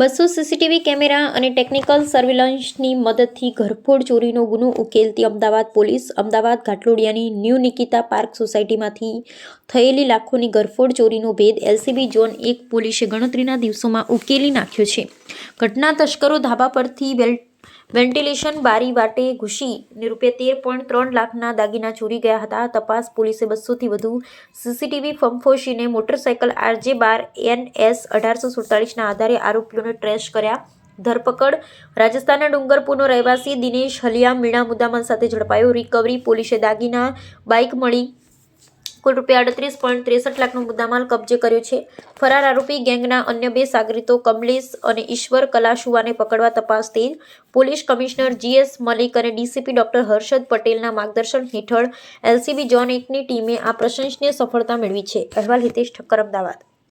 બસો CCTV camera અને technical સર્વેલન્સની મદદથી ઘરફોડ ચોરીનો ગુનો ઉકેલતી અમદાવાદ પોલીસ અમદાવાદ ઘાટલોડિયાની ન્યૂ નિકિતા પાર્ક સોસાયટીમાંથી થયેલી લાખોની ઘરફોડ ચોરીનો ભેદ એલસીબી ઝોન એક પોલીસે ગણતરીના દિવસોમાં ઉકેલી નાખ્યો છે. ઘટના તસ્કરો ધાબા પરથી વેલ વેન્ટિલેશન બારી વાટે ઘૂસી ને રૂપિયા તેર પોઈન્ટ ત્રણ લાખના દાગીના ચોરી ગયા હતા. તપાસ પોલીસે બસોથી વધુ સીસીટીવી ફંફોશીને મોટરસાયકલ આરજે બાર એન એસ અઢારસો સુડતાલીસના આધારે આરોપીઓને ટ્રેસ કર્યા. ધરપકડ રાજસ્થાનના ડુંગરપુરનો રહેવાસી દિનેશ હલિયા મીણા મુદ્દામાલ સાથે ઝડપાયો. રિકવરી પોલીસે દાગીના બાઇક મળી કુલ રૂપિયા અડત્રીસ પોઈન્ટ ત્રેસઠ લાખનો મુદ્દામાલ કબજે કર્યો છે. ફરાર આરોપી ગેંગના અન્ય બે સાગરીતો કમલેશ અને ઈશ્વર કલાશુવાને પકડવા તપાસ તેજ. પોલીસ કમિશનર જીએસ મલિક અને ડીસીપી ડોક્ટર હર્ષદ પટેલના માર્ગદર્શન હેઠળ એલસીબી જોન એકની ટીમે આ પ્રશંસનીય સફળતા મેળવી છે. અહેવાલ હિતેશ ઠક્કર, અમદાવાદ.